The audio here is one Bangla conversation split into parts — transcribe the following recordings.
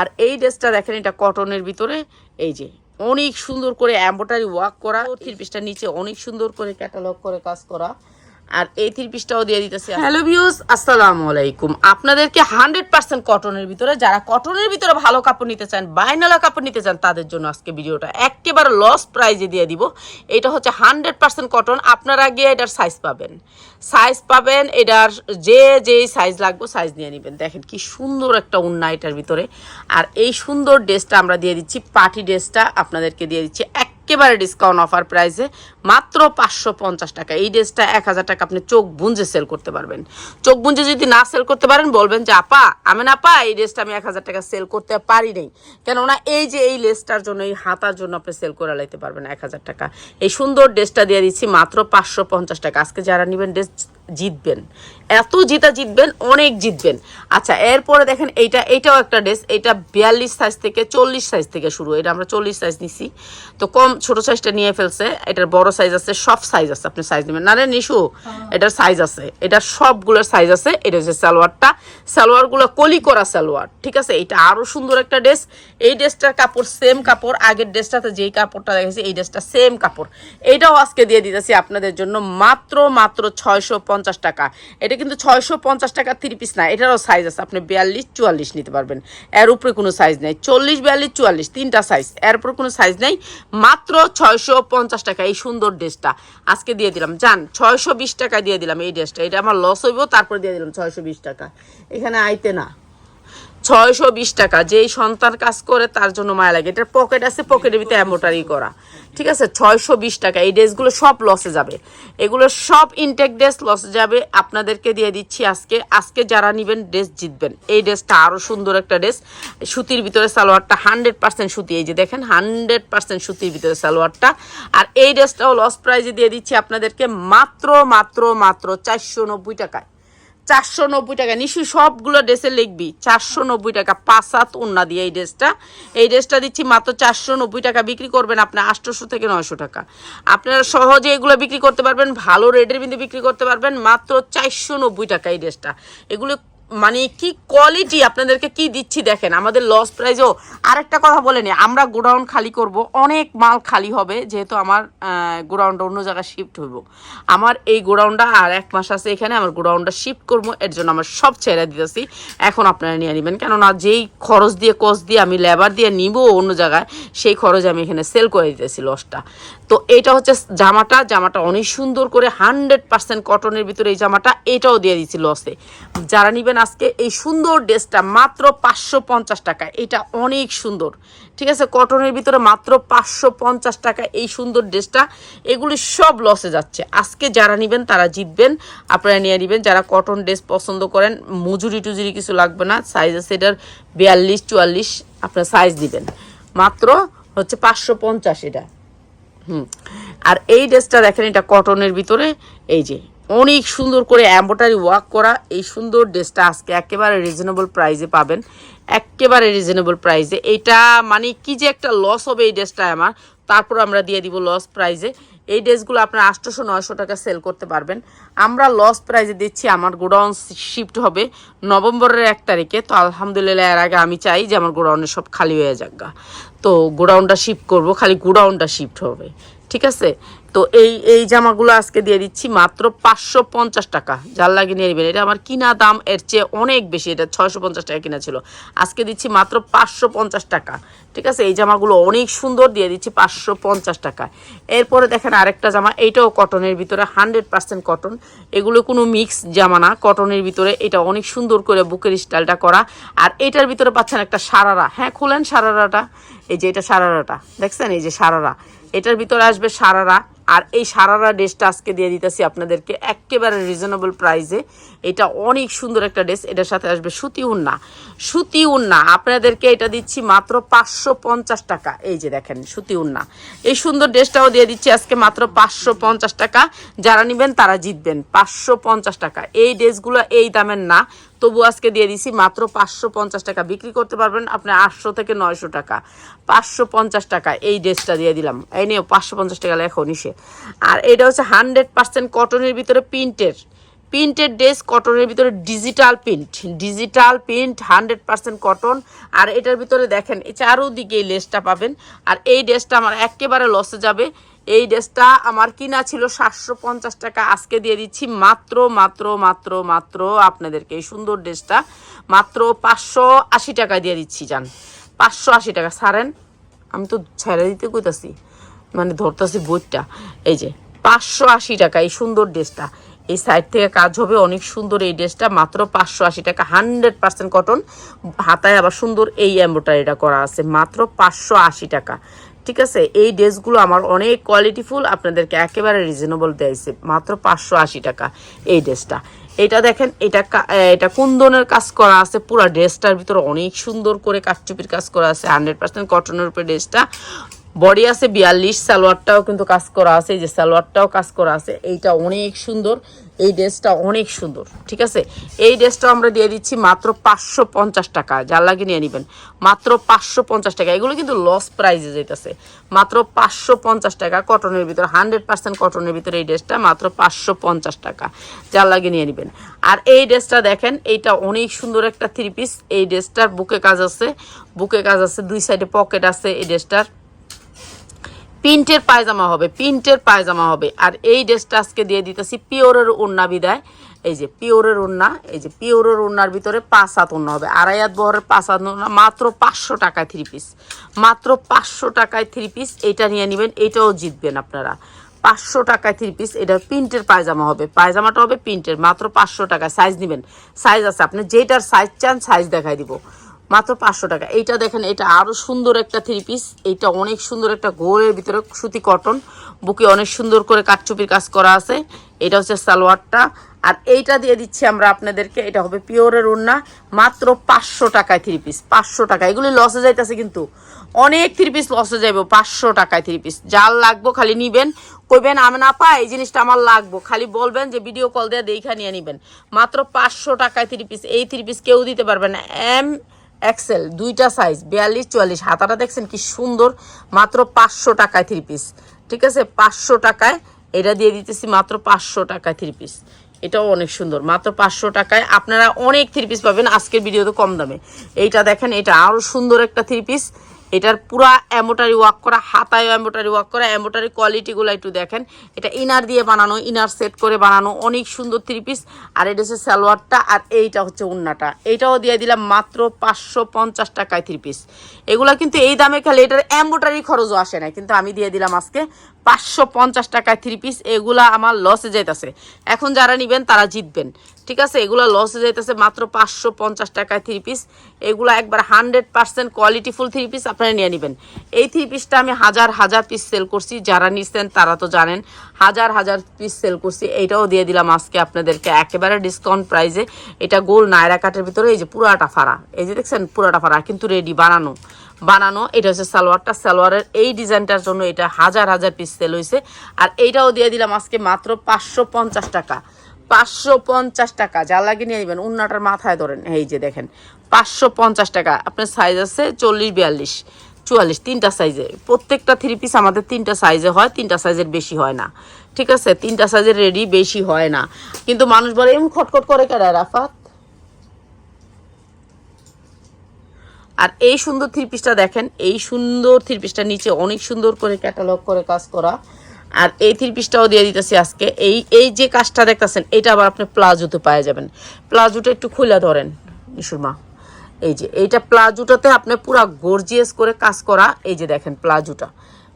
আর এই ড্রেসটা দেখেন, এটা কটনের ভিতরে। এই যে, অনেক সুন্দর করে এম্বোটারি ওয়ার্ক করা। থ্রি পিসটা নিচে অনেক সুন্দর করে ক্যাটালগ করে কাজ করা। আর এই থ্রি দিয়ে দিতেছি হ্যালো ভিউস আসসালামু আলাইকুম। আপনাদেরকে হান্ড্রেড পার্সেন্ট কটনের ভিতরে, যারা কটনের ভিতরে ভালো কাপড় নিতে চান, বাইনালা কাপড় নিতে চান, তাদের জন্য আজকে ভিডিওটা একেবারে লস প্রাইজে দিয়ে দিব। এটা হচ্ছে হান্ড্রেড পার্সেন্ট কটন আপনারা গিয়ে এটার সাইজ পাবেন। সাইজ পাবেন, এটার যে যেই সাইজ লাগবে সাইজ নিয়ে নেবেন। দেখেন কি সুন্দর একটা উন্না এটার ভিতরে। আর এই সুন্দর ড্রেসটা আমরা দিয়ে দিচ্ছি পার্টি ড্রেসটা আপনাদেরকে দিয়ে দিচ্ছি একেবারে ডিসকাউন্ট অফার প্রাইসে মাত্র পাঁচশো পঞ্চাশ টাকা। এই ড্রেসটা এক হাজার টাকা আপনি চোখ বুঞ্জে সেল করতে পারবেন। চোখ বুঞ্জে যদি না সেল করতে পারেন, বলবেন যে, আপা, আমি না পা এই ড্রেসটা আমি এক হাজার টাকা সেল করতে পারি নাই। কেননা এই যে এই লেসটার জন্য, এই হাতার জন্য আপনি সেল করে লাইতে পারবেন এক হাজার টাকা। এই সুন্দর ড্রেসটা দিয়ে দিচ্ছি মাত্র পাঁচশো পঞ্চাশ টাকা। আজকে যারা নেবেন, ড্রেস জিতবেন। এত জিতা জিতবেন অনেক জিতবেন। আচ্ছা এরপরে দেখেন এইটা এইটাও একটা ড্রেস এটা বিয়াল্লিশ সাইজ থেকে চল্লিশ সাইজ থেকে শুরু এটা আমরা চল্লিশ সাইজ নিছি। তো কম ছোট সাইজটা নিয়ে ফেলছে এটার বড় সাইজ আছে সব সাইজ আছে আপনি সাইজ নেবেন। না রে নিশু এটার সাইজ আছে এটার সবগুলোর সাইজ আছে এটা হচ্ছে সালোয়ারটা। সালোয়ারগুলো কলি করা সালোয়ার ঠিক আছে? এটা আরও সুন্দর একটা ড্রেস এই ড্রেসটার কাপড় সেম কাপড় আগের ড্রেসটাতে যেই কাপড়টা দেখেছি এই ড্রেসটা সেম কাপড়। এইটাও আজকে দিয়ে দিতেছি আপনাদের জন্য মাত্র মাত্র ছয়শো পঞ্চাশ টাকা। এটা কিন্তু ছয়শো পঞ্চাশ টাকার থ্রি পিস না, এটারও সাইজ আছে, আপনি বিয়াল্লিশ, চুয়াল্লিশ নিতে পারবেন। এর উপরে কোনো সাইজ নেই, চল্লিশ, বিয়াল্লিশ, চুয়াল্লিশ, তিনটা সাইজ এর উপরে কোনো সাইজ নেই, মাত্র ছয়শো পঞ্চাশ টাকা এই সুন্দর ড্রেসটা। আজকে দিয়ে দিলাম যান ছয়শো বিশ টাকা দিয়ে দিলাম এই ড্রেসটা, এটা আমার লস হইব, তারপর দিয়ে দিলাম ছয়শো বিশ টাকা। এখানে আইতে না। ছয়শো বিশ টাকা। যেই সন্তান কাজ করে, তার জন্য মায়া লাগে। এটার পকেট আছে, পকেটের ভিতরে এম্বোটারি করা। ঠিক আছে? ছয়শো বিশ টাকা। এই ড্রেসগুলো সব লসে যাবে। এগুলো সব ইনটেক ড্রেস লসে যাবে। আপনাদেরকে দিয়ে দিচ্ছি আজকে। আজকে যারা নেবেন ড্রেস জিতবেন। এই ড্রেসটা আরও সুন্দর একটা ড্রেস সুতির ভিতরে সালোয়ারটা হান্ড্রেড পার্সেন্ট সুতি। এই যে দেখেন হান্ড্রেড পার্সেন্ট সুতির ভিতরে সালোয়ারটা। আর এই ড্রেসটাও লস প্রাইজে দিয়ে দিচ্ছি আপনাদেরকে মাত্র মাত্র মাত্র চারশো নব্বই টাকায়। চারশো নব্বই টাকা। নিশ্চয়ই সবগুলো ড্রেসে লিখবি। চারশো নব্বই টাকা। পাঁচ সাত উন্না দিয়ে এই ড্রেসটা। এই ড্রেসটা দিচ্ছি মাত্র চারশো নব্বই টাকা। বিক্রি করবেন আপনার আটশোশো থেকে নয়শো টাকা। আপনারা সহজে এগুলো বিক্রি করতে পারবেন। ভালো রেটের বিন্দু বিক্রি করতে পারবেন। মাত্র চারশো নব্বই টাকা এই ড্রেসটা। এগুলো মানে কি কোয়ালিটি আপনাদেরকে কি দিচ্ছি দেখেন, আমাদের লস প্রাইজও আরেকটা কথা বলে নি, আমরা গোডাউন খালি করব, অনেক মাল খালি হবে, যেহেতু আমার গোডাউনটা অন্য জায়গায় শিফট হইব। আমার এই গোডাউনটা আর এক মাস আছে এখানে, আমার গোডাউনটা শিফট করব, এর জন্য আমার সব ছেড়ে দিতেছি, এখন আপনারা নিয়ে নেবেন। কেননা যেই খরচ দিয়ে কস দিয়ে আমি লেবার দিয়ে নিব অন্য জায়গায়, সেই খরচ আমি এখানে সেল করে দিতেছি লসটা তো এইটা হচ্ছে জামাটা জামাটা অনেক সুন্দর করে হান্ড্রেড পার্সেন্ট কটনের ভিতরে এই জামাটা, এটাও দিয়ে দিচ্ছি লসে যারা নিবেন আজকে এই সুন্দর ড্রেসটা, মাত্র পাঁচশো পঞ্চাশ টাকা। এটা অনেক সুন্দর। ঠিক আছে, কটনের ভিতরে মাত্র পাঁচশো পঞ্চাশ টাকা এই সুন্দর ড্রেসটা। এগুলি সব লসে যাচ্ছে। আজকে যারা নেবেন তারা জিতবেন, আপনারা নিয়ে নেবেন। যারা কটন ড্রেস পছন্দ করেন, মজুরি টুজুরি কিছু লাগবে না। সাইজ আছে এটার বিয়াল্লিশ, চুয়াল্লিশ, আপনার সাইজ দিবেন। মাত্র হচ্ছে পাঁচশো পঞ্চাশ এটা। হুম। আর এই ড্রেসটা দেখেন, এটা কটনের ভিতরে। এই যে অনেক সুন্দর করে এম্বোটারি ওয়ার্ক করা। এই সুন্দর ড্রেসটা আজকে একেবারে রিজনেবল প্রাইসে পাবেন। একেবারে রিজনেবল প্রাইসে এটা মানে কি যে একটা লস হবে এই ড্রেসটা আমার। তারপর আমরা দিয়ে দিব লস প্রাইজে এই ড্রেসগুলো আপনার আটশোশো নয়শো টাকা সেল করতে পারবেন। আমরা লস প্রাইজে দিচ্ছি, আমার গোডাউন শিফট হবে। নভেম্বরের এক তারিখে, তো আলহামদুলিল্লাহ এর আগে আমি চাই যে আমার গোডাউনের সব খালি হয়ে যাক গা। তো গোডাউনটা শিফট করব, খালি গোডাউনটা শিফট হবে, ঠিক আছে? তো এই এই জামাগুলো আজকে দিয়ে দিচ্ছি মাত্র পাঁচশো পঞ্চাশ টাকা। যার লাগে নিয়ে নেবেন, এটা আমার কিনা দাম এর চেয়ে অনেক বেশি, এটা ছয়শো পঞ্চাশ টাকা কিনা ছিল। আজকে দিচ্ছি মাত্র পাঁচশো পঞ্চাশ টাকা, ঠিক আছে? এই জামাগুলো অনেক সুন্দর দিয়ে দিচ্ছি পাঁচশো পঞ্চাশ টাকা। এরপরে দেখেন আরেকটা জামা এইটাও কটনের ভিতরে হান্ড্রেড পার্সেন্ট কটন এগুলো কোনো মিক্স জামা না কটনের ভিতরে এটা অনেক সুন্দর করে বুকের স্টাইলটা করা। আর এটার ভিতরে পাচ্ছেন একটা সারারা। হ্যাঁ খুলেন সারারাটা। এই যে এটা সারারাটা। দেখছেন? এই যে সারারা। এটার ভিতরে আসবে সারারা। আর এই সারারা ড্রেসটা আজকে দিয়ে দিতেছি আপনাদেরকে একেবারে রিজনেবল প্রাইসে এটা অনেক সুন্দর একটা ড্রেস। এটার সাথে আসবে সুতি উন্না। সুতি উন্না। আপনাদেরকে এটা দিচ্ছি মাত্র পাঁচশো পঞ্চাশ টাকা। এই যে দেখেন, সুতি উন্না। এই সুন্দর ড্রেসটাও দিয়ে দিচ্ছি আজকে মাত্র পাঁচশো পঞ্চাশ টাকা। যারা নেবেন তারা জিতবেন। পাঁচশো পঞ্চাশ টাকা। এই ড্রেসগুলো এই দামের না। তবু আজকে দিয়ে দিছি মাত্র পাঁচশো পঞ্চাশ টাকা। বিক্রি করতে পারবেন আপনি আটশো থেকে নয়শো টাকা। পাঁচশো পঞ্চাশ টাকা এই ড্রেসটা দিয়ে দিলাম। এই নিয়ে পাঁচশো পঞ্চাশ টাকা লেখো নিশে আর এটা হচ্ছে হান্ড্রেড পার্সেন্ট কটনের ভিতরে প্রিন্টের। প্রিন্টেড ড্রেস কটনের ভিতরে digital print. Digital print, hundred percent cotton. আর এটার ভিতরে দেখেন চারোদিকে এই লেসটা পাবেন। আর এই ড্রেসটা আমার একেবারে লসে যাবে। এই ড্রেসটা আমার কিনা ছিল সাতশো পঞ্চাশ টাকা। আজকে দিয়ে দিচ্ছি মাত্র মাত্র মাত্র মাত্র আপনাদেরকে এই সুন্দর ড্রেসটা। মাত্র পাঁচশো আশি টাকা দিয়ে দিচ্ছি যান পাঁচশো আশি টাকা। সারেন, আমি তো ছেড়ে দিতে কইতাছি। মানে ধরতেছি বইটা। এই যে, পাঁচশো আশি টাকা এই সুন্দর ড্রেসটা। এই সাইড থেকে কাজ হবে অনেক সুন্দর এই ড্রেসটা। মাত্র পাঁচশো আশি টাকা, হান্ড্রেড পার্সেন্ট কটন। হাতায় আবার সুন্দর এই এম্ব্রয়ডারিটা করা আছে। মাত্র পাঁচশো আশি টাকা। ঠিক আছে? এই ড্রেসগুলো আমার অনেক কোয়ালিটিফুল আপনাদেরকে একেবারে রিজনেবল দিয়েছে মাত্র পাঁচশো আশি টাকা এই ড্রেসটা। এটা দেখেন, এটা এটা কোন ধরনের কাজ করা আছে। পুরো ড্রেসটার ভিতরে অনেক সুন্দর করে কাঠচুপির কাজ করা আছে। হান্ড্রেড পার্সেন্ট কটনের উপরে ড্রেসটা। বডি আছে বিয়াল্লিশ, সালোয়ারটাও কিন্তু কাজ করা আছে, এই যে সালোয়ারটাও কাজ করা আছে, এইটা অনেক সুন্দর, এই ড্রেসটা অনেক সুন্দর, ঠিক আছে? এই ড্রেসটা আমরা দিয়ে দিচ্ছি মাত্র পাঁচশো পঞ্চাশ টাকা, যার লাগে নিয়ে নেবেন। মাত্র পাঁচশো পঞ্চাশ টাকা, এগুলো কিন্তু লস প্রাইজে যেতেছে মাত্র পাঁচশো পঞ্চাশ টাকা কটনের ভিতরে হান্ড্রেড পার্সেন্ট কটনের ভিতরে এই ড্রেসটা মাত্র পাঁচশো পঞ্চাশ টাকা, যার লাগে নিয়ে নেবেন। আর এই ড্রেসটা দেখেন, এইটা অনেক সুন্দর একটা থ্রি পিস এই ড্রেসটার বুকে কাজ আছে, বুকে কাজ আছে, দুই সাইডে পকেট আছে এই ড্রেসটার। প্রিন্টের পায়জামা হবে, প্রিন্টের পায়জামা হবে। আর এই ড্রেসটা আজকে দিয়ে দিতেছি পিওরের ওড়না বিদায়। এই যে পিওরের ওড়না, এই যে পিওরের ওড়নার ভিতরে পাঁচ হাত ওড়না হবে। আড়াই হাত বহরের পাঁচ হাত ওড়না, মাত্র পাঁচশো টাকায় থ্রি পিস মাত্র পাঁচশো টাকায় থ্রি পিস এটা নিয়ে নেবেন, এটাও জিতবেন আপনারা। পাঁচশো টাকায় থ্রি পিস এটা প্রিন্টের পায়জামা হবে। পায়জামাটা হবে প্রিন্টের, মাত্র পাঁচশো টাকায় সাইজ নেবেন। সাইজ আছে, আপনি যেটার সাইজ চান সাইজ দেখাই দিব। মাত্র পাঁচশো টাকা। এইটা দেখেন, এটা আরও সুন্দর একটা থ্রি পিস এইটা অনেক সুন্দর একটা গোলের ভিতরে সুতি কটন বুকে অনেক সুন্দর করে কাঠচুপির কাজ করা আছে। এটা হচ্ছে সালোয়ারটা। আর এইটা দিয়ে দিচ্ছি আমরা আপনাদেরকে, এটা হবে পিওরের ওড়না। মাত্র পাঁচশো টাকায় থ্রি পিস পাঁচশো টাকা। এগুলি লসে যাইতেছে কিন্তু। অনেক থ্রি পিস লসে যাইব, পাঁচশো টাকায় থ্রি পিস যার লাগবো খালি নিবেন। কইবেন, আমি না পাই, এই জিনিসটা আমার লাগবো। খালি বলবেন যে, ভিডিও কল দিয়ে দেখা নিয়ে নিবেন। মাত্র পাঁচশো টাকায় থ্রি পিস এই থ্রি পিস কেউ দিতে পারবে না। এম এক্সেল দুইটা সাইজ বিয়াল্লিশ, চুয়াল্লিশ। হাতাটা দেখছেন কি সুন্দর, মাত্র পাঁচশো টাকায় থ্রি পিস ঠিক আছে? পাঁচশো টাকায়, এটা দিয়ে দিতেছি মাত্র পাঁচশো টাকায় থ্রি পিস এটাও অনেক সুন্দর, মাত্র পাঁচশো টাকায়। আপনারা অনেক থ্রি পিস পাবেন, আজকের ভিডিওতে কম দামে। এইটা দেখেন, এটা আরও সুন্দর একটা থ্রি পিস এটার পুরা এম্বোটারি ওয়ার্ক করা হাতায় এম্বোটারি ওয়ার্ক করা এম্বোটারি কোয়ালিটিগুলো একটু দেখেন। এটা ইনার দিয়ে বানানো ইনার সেট করে বানানো, অনেক সুন্দর থ্রি পিস আর এটা হচ্ছে সালোয়ারটা আর এইটা হচ্ছে উন্নাটা। এইটাও দিয়ে দিলাম মাত্র পাঁচশো পঞ্চাশ টাকায় থ্রি পিস এগুলো কিন্তু এই দামে খেলে এটার এম্বোটারি খরচও আসে না। কিন্তু আমি দিয়ে দিলাম আজকে পাঁচশো পঞ্চাশ টাকায় থ্রি পিস এগুলা আমার লসে যাইতেছে। এখন যারা নিবেন, তারা জিতবেন। ঠিক আছে? এগুলো লসে যাইতেছে মাত্র পাঁচশো পঞ্চাশ টাকায় থ্রি পিস এগুলো একবার হান্ড্রেড পার্সেন্ট কোয়ালিটিফুল থ্রি পিস আপনারা নিয়ে নেবেন। এই থ্রি পিসটা আমি হাজার হাজার পিস সেল করছি। যারা নিচ্ছেন তারা তো জানেন, হাজার হাজার পিস সেল করছি। এইটাও দিয়ে দিলাম আজকে আপনাদেরকে একেবারে ডিসকাউন্ট প্রাইসে এটা গোল নায়রা কাটের ভিতরে, এই যে পুরাটা ফাড়া। এই যে দেখছেন, পুরাটা ফাড়া, কিন্তু রেডি বানানো। বানানো, এটা হচ্ছে সালোয়ারটা। সালোয়ারের এই ডিজাইনটার জন্য এটা হাজার হাজার পিস সেল হয়েছে আর এইটাও দিয়ে দিলাম আজকে মাত্র পাঁচশো পঞ্চাশ টাকা। পাঁচশো পঞ্চাশ টাকা যা লাগে নিয়ে নেবেন। উন্নাটার মাথায় ধরেন, এই যে দেখেন, পাঁচশো পঞ্চাশ টাকা। আপনার সাইজ আছে চল্লিশ বিয়াল্লিশ, চুয়াল্লিশ, তিনটা সাইজে প্রত্যেকটা থ্রি পিস আমাদের তিনটা সাইজে হয়, তিনটা সাইজের বেশি হয় না। ঠিক আছে? তিনটা সাইজের রেডি বেশি হয় না। কিন্তু মানুষ বলে এমন খটখট করে কেন রাফাত? আর এই সুন্দর থ্রি পিসটা দেখেন, এই সুন্দর থ্রি পিসটা নিচে অনেক সুন্দর করে ক্যাটালগ করে কাজ করা। আর এই থ্রি পিসটাও দিয়ে দিতেছি আজকে। এই এই যে কাজটা দেখতেছেন, এটা আবার আপনি প্লাজোতে পাওয়া যাবেন। প্লাজোটা একটু খুলে ধরেন ইসুরমা এই যে, এইটা প্লাজোটাতে আপনি পুরা গর্জিয়াস করে কাজ করা, এই যে দেখেন প্লাজোটা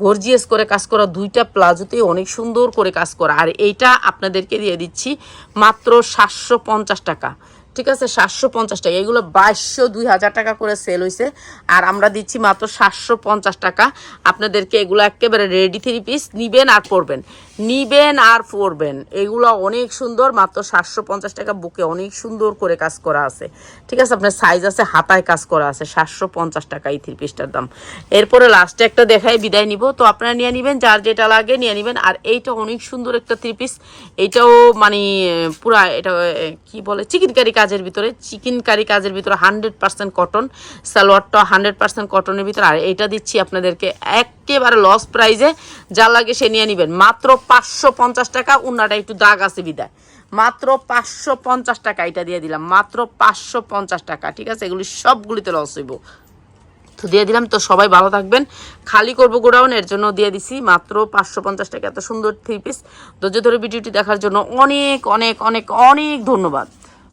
গর্জিয়াস করে কাজ করা দুইটা প্লাজোতে অনেক সুন্দর করে কাজ করা। আর এইটা আপনাদেরকে দিয়ে দিচ্ছি মাত্র সাতশো পঞ্চাশ টাকা। ঠিক আছে, সাতশো পঞ্চাশ টাকা। এগুলো বাইশশো দুই হাজার টাকা করে সেল হয়েছে আর আমরা দিচ্ছি মাত্র সাতশো পঞ্চাশ টাকা। আপনাদেরকে এগুলো একেবারে রেডি থ্রি পিস নিবেন আর পরবেন। নিবেন আর পরবেন। এগুলো অনেক সুন্দর, মাত্র সাতশো পঞ্চাশ টাকা বুকে অনেক সুন্দর করে কাজ করা আছে। ঠিক আছে, আপনার সাইজ আছে, হাতায় কাজ করা আছে, সাতশো পঞ্চাশ টাকা এই থ্রি পিসটার দাম। এরপরে লাস্টে একটা দেখাই, বিদায় নিব। তো আপনারা নিয়ে নেবেন, যার যেটা লাগে নিয়ে নেবেন। আর এইটা অনেক সুন্দর একটা থ্রি পিস এইটাও মানে পুরা এটা কি বলে চিকেন কারি কাজের ভিতরে চিকেন কারি কাজের ভিতরে হান্ড্রেড পার্সেন্ট কটন সালোয়ারটা হান্ড্রেড পার্সেন্ট কটনের ভিতরে। আর এইটা দিচ্ছি আপনাদেরকে একেবারে লস প্রাইজে যা লাগে সে নিয়ে নেবেন। মাত্র পাঁচশো পঞ্চাশ টাকা উন্নাটা একটু দাগ আছে বিদায়। মাত্র পাঁচশো পঞ্চাশ টাকা এটা দিয়ে দিলাম, মাত্র পাঁচশো পঞ্চাশ টাকা, ঠিক আছে? এগুলি সবগুলিতে লস হইব। তো দিয়ে দিলাম, তো সবাই ভালো থাকবেন। খালি করব গোডাউন, এর জন্য দিয়ে দিছি মাত্র পাঁচশো পঞ্চাশ টাকা, এত সুন্দর থ্রি পিস ধৈর্য ধরে ভিডিওটি দেখার জন্য অনেক অনেক অনেক অনেক ধন্যবাদ।